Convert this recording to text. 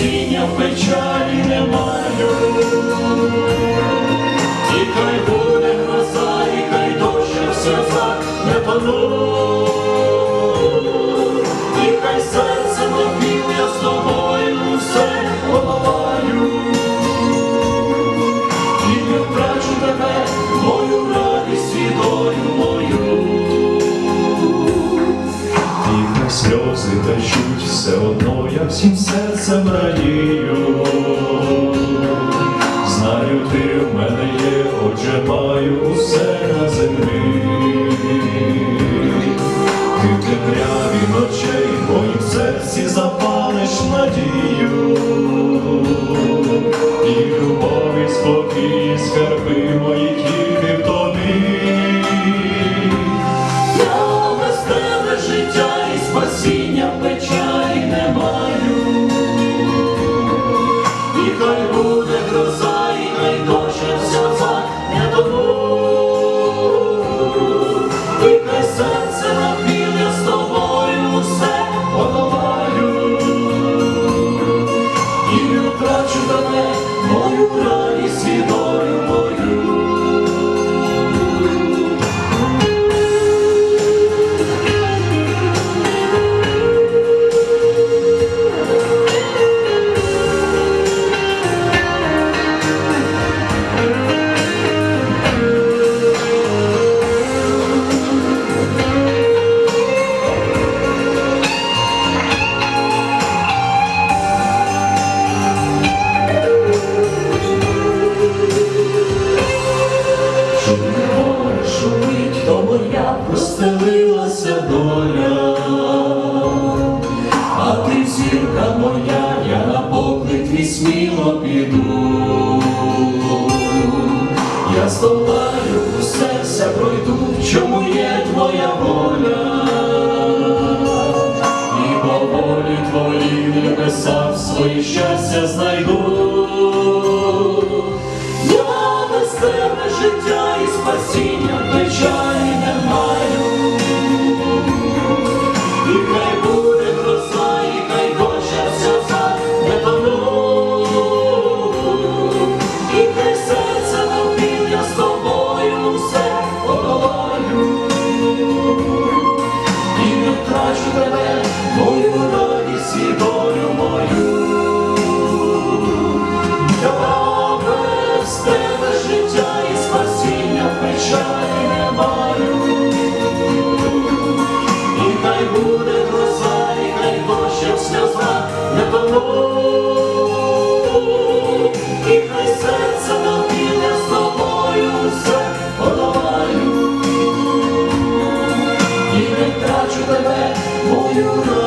насіння в печаль. сльози все одно я всім серцем радію. Знаю, ти в мене є, отже, маю усе. розстелилася доля, а ти зірка моя, я на поклик сміло піду, я з тобою у серця пройду, чому є твоя воля, і по волі твої небеса в своє щастя знайду. you.